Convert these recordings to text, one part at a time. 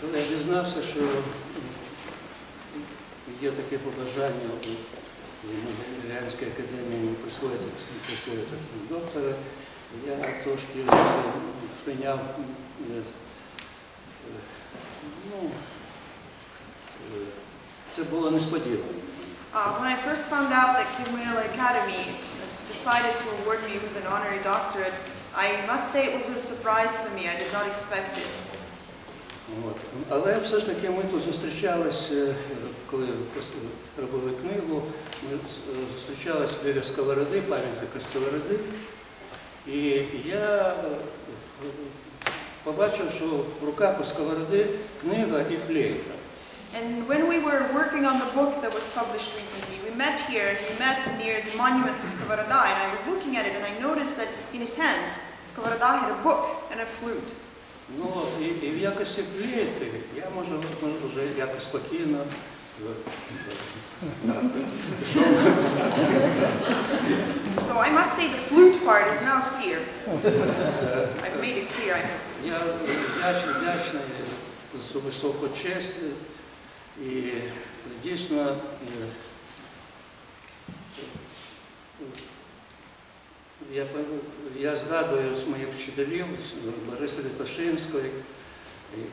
Коли я дізнався, що є таке побажання у Могилянської академії присвоїти, присвоїти доктора, я трошки сприйняв, е, е, ну, е, це було несподівано. Uh, when I first found out that Kimuela Academy decided to award me with an honorary doctorate, I must say it was a surprise for me. I did not expect it. От. Але все ж таки ми тут зустрічалися, коли робили книгу, ми е, зустрічалися біля сковороди, пам'ятника сковороди. І я е, побачив, що в руках у сковороди книга і флейта. And when we were working on the book that was published recently, we met here and we met near the monument to Skovoroda and I was looking at it and I noticed that in his hands, Skovoroda had a book and a flute. Ну і, і в якості флейти я можу ну, вже якось спокійно. е, So I must say the flute part is now clear. I've made it clear, I hope. Я вдячний, вдячний за цю високу честь і дійсно е, я, я згадую з моїх вчителів Бориса Літошинського,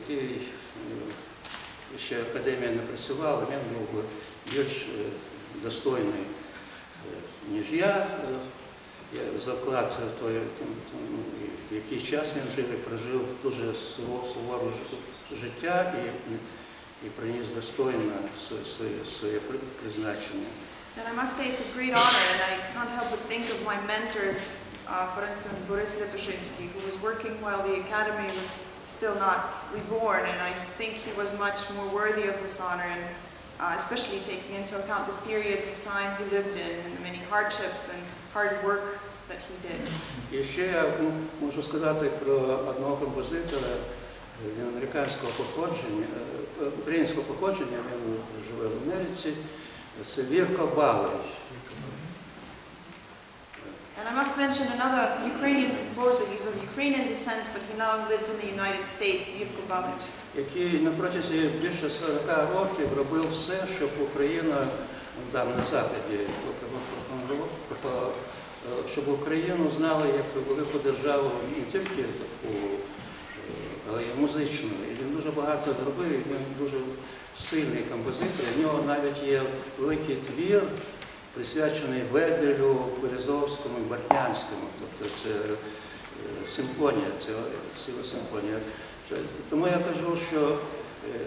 який е, ще академія не працювала, він був більш е, достойний, е, ніж я. Е, Я заклад той, ну, в який час він жив і прожив дуже суво- суворе життя і, і приніс достойно своє призначення. And I must say it's a great honor, and I can't help but think of my mentors, uh, for instance, Boris Letushinsky, who was working while the academy was still not reborn, and I think he was much more worthy of this honor, and uh, especially taking into account the period of time he lived in, and the many hardships and hard work that he did. І ще я ну, можу сказати про одного композитора, він американського походження, е, українського походження, він живе в Америці, це Вірко Балич. And I must mention another Ukrainian composer. He's of Ukrainian descent, but he now lives in the United States, Yurko Balic. який на протязі більше 40 років робив все, щоб Україна там на заході, щоб Україну знали як велику державу не тільки таку, е, але й музичну. І він дуже багато зробив, і він дуже сильний композитор. У нього навіть є великий твір, присвячений Веделю, Березовському і Бортнянському. Тобто це е, симфонія, це ціла симфонія. Тому я кажу, що е,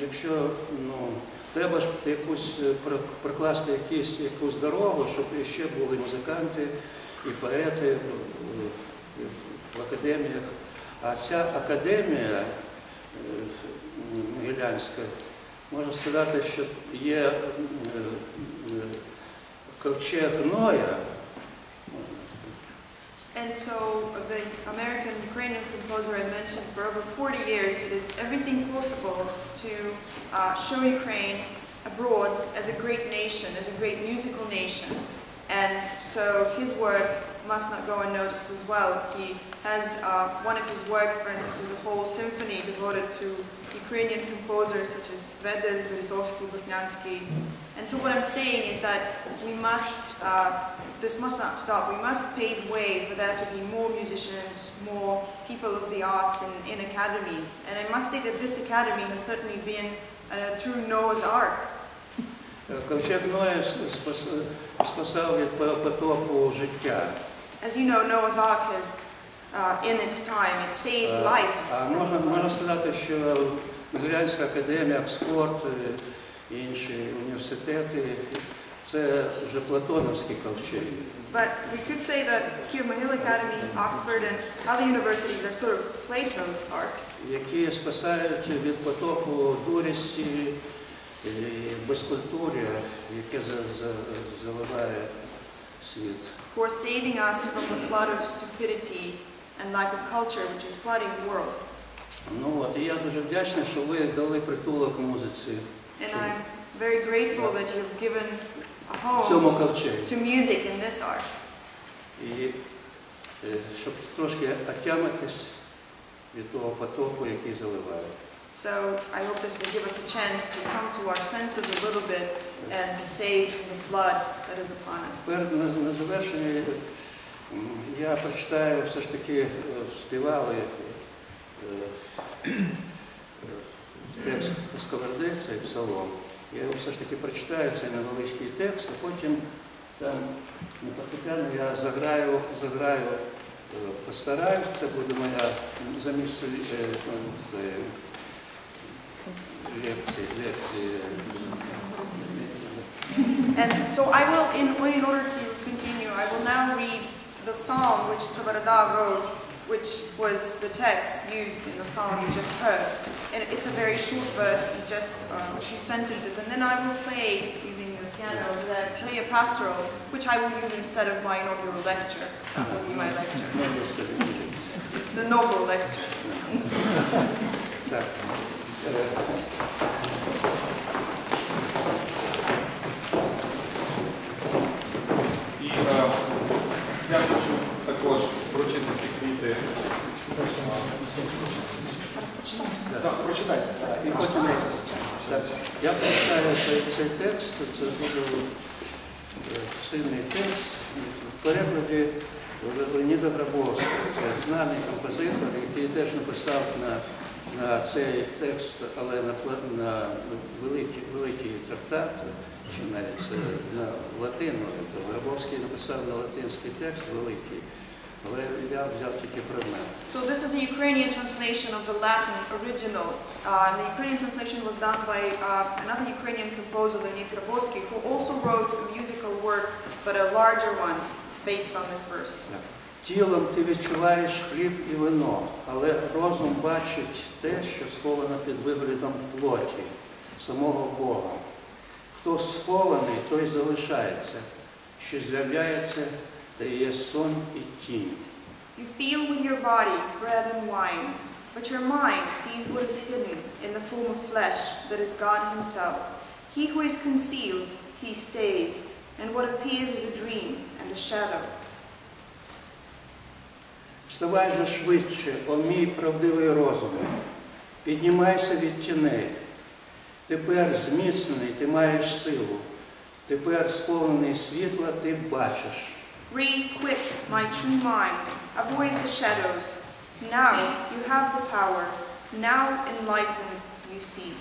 якщо ну, треба ж якусь е, прокласти якісь, якусь дорогу, щоб ще були музиканти і поети в академіях. А ця академія е, Могилянська, можна сказати, що є е, е, ковчег Ноя, And so the American Ukrainian composer I mentioned for over 40 years, he did everything possible to uh, show Ukraine abroad as a great nation, as a great musical nation. And so his work must not go unnoticed as well. He has uh, one of his works, for instance, is a whole symphony devoted to Ukrainian composers such as Vedel, Berezovsky, Butnansky. And so what I'm saying is that we must, uh, this must not stop. We must pave way for there to be more musicians, more people of the arts in, in academies. And I must say that this academy has certainly been a true Noah's Ark. Е, Ковчег Ноя спас- спасав від потопу життя. As you know, Noah's Ark has, uh, in its time, it saved Е, life. А можна, можна сказати, що Могилянська академія, Оксфорд е, і інші університети це вже платоновські ковчеги. But we could say that Kiyomihill Academy, Oxford, and other universities are sort of Plato's arcs, які спасають від потопу дурісті і безкультур'я, яке за- за- заливає світ. who are saving us from the flood of stupidity and lack of culture which is flooding the world. Ну от і я дуже вдячний, що ви дали притулок музиці And I'm very grateful that you've given a в цьому home ковчегі. to music in this art. І е, щоб трошки отямитись від того потоку, який заливає. So I hope this will give us a chance to come to our senses a little bit and be saved from the flood that is upon us. Тепер на, на завершення я прочитаю все ж таки е, співали текст Сковороди, цей псалом. Я його все ж таки прочитаю, цей невеличкий текст, а потім там на фортепіано я заграю, заграю, е, постараюсь, це буде моя замість е, е, лекції. And so I will, in, in order to continue, I will now read the psalm which Scavarada wrote, which was the text used in the psalm you just heard. And it's a very short verse, just um, a few sentences. And then I will play, using the piano over there, play a pastoral, which I will use instead of my inaugural lecture. That will be my lecture. It's, it's the noble lecture. Так, прочитайте. І потім я- прочитаю цей, текст, це дуже е, сильний текст. В перекладі Леоніда Грабовського. Це знаний композитор, який теж написав на, на цей текст, але на, на великий, великий трактат, чи навіть на латину. Грабовський написав на латинський текст великий, але я взяв тільки фрагмент. So this is a Ukrainian translation of the Latin original. Uh, and the Ukrainian translation was done by uh, another Ukrainian composer, Leonid Grabowski, who also wrote a musical work, but a larger one, based on this verse. Тілом ти відчуваєш хліб і вино, але розум бачить те, що сховано під виглядом плоті, самого Бога. Хто схований, той залишається, що з'являється, та є сон і тінь. You feel with your body bread and wine, but your mind sees what is hidden in the form of flesh that is God Himself. He who is concealed, He stays, and what appears is a dream and a shadow. Вставай же швидше, о мій правдивий розуме, піднімайся від тіней. Тепер зміцнений ти маєш силу, тепер сповнений світла ти бачиш. Raise quick, my true mind, avoid the shadows. Now you have the power, now enlightened you see.